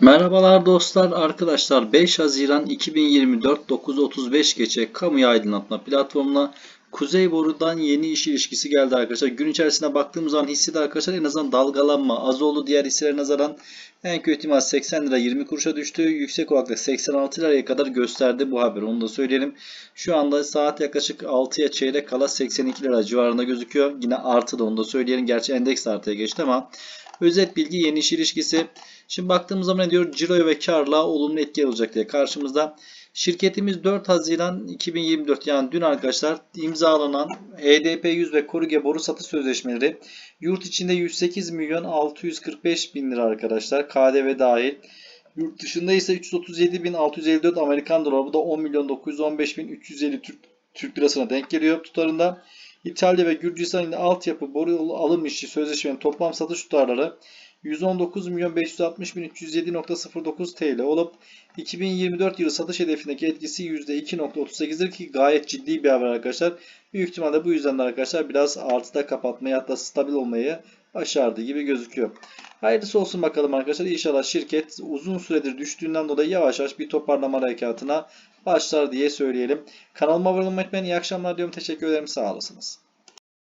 Merhabalar dostlar, arkadaşlar. 5 Haziran 2024 9.35 geçe kamuya aydınlatma platformuna Kuzey Boru'dan yeni iş ilişkisi geldi arkadaşlar. Gün içerisinde baktığımız zaman hissede arkadaşlar en azından dalgalanma az oldu. Diğer hisselere nazaran en kötü ihtimal 80 lira 20 kuruşa düştü. Yüksek olarak da 86 liraya kadar gösterdi bu haber. Onu da söyleyelim. Şu anda saat yaklaşık 6'ya çeyrek kala 82 lira civarında gözüküyor. Yine artı da onu da söyleyelim. Gerçi endeks artıya geçti ama özet bilgi yeni iş ilişkisi. Şimdi baktığımız zaman ne diyor? Ciroya ve karla olumlu etki olacak diye karşımızda. Şirketimiz 4 Haziran 2024 yani dün arkadaşlar imzalanan HDP 100 ve Koruge boru satış sözleşmeleri yurt içinde 108 milyon 645 bin lira arkadaşlar KDV dahil. Yurt dışında ise 337 bin 654 Amerikan doları bu da 10 milyon 915 bin 350 Türk, Türk lirasına denk geliyor tutarında. İtalya ve Gürcistan ile altyapı boru alım işi sözleşmenin toplam satış tutarları 119 milyon 560 bin 307.09 TL olup 2024 yılı satış hedefindeki etkisi %2.38'dir ki gayet ciddi bir haber arkadaşlar. Büyük ihtimalle bu yüzden de arkadaşlar biraz artıda kapatmayı hatta stabil olmayı başardı gibi gözüküyor. Hayırlısı olsun bakalım arkadaşlar. İnşallah şirket uzun süredir düştüğünden dolayı yavaş yavaş bir toparlama harekatına başlar diye söyleyelim. Kanalıma abone olmayı unutmayın. İyi akşamlar diyorum. Teşekkür ederim. Sağ olasınız.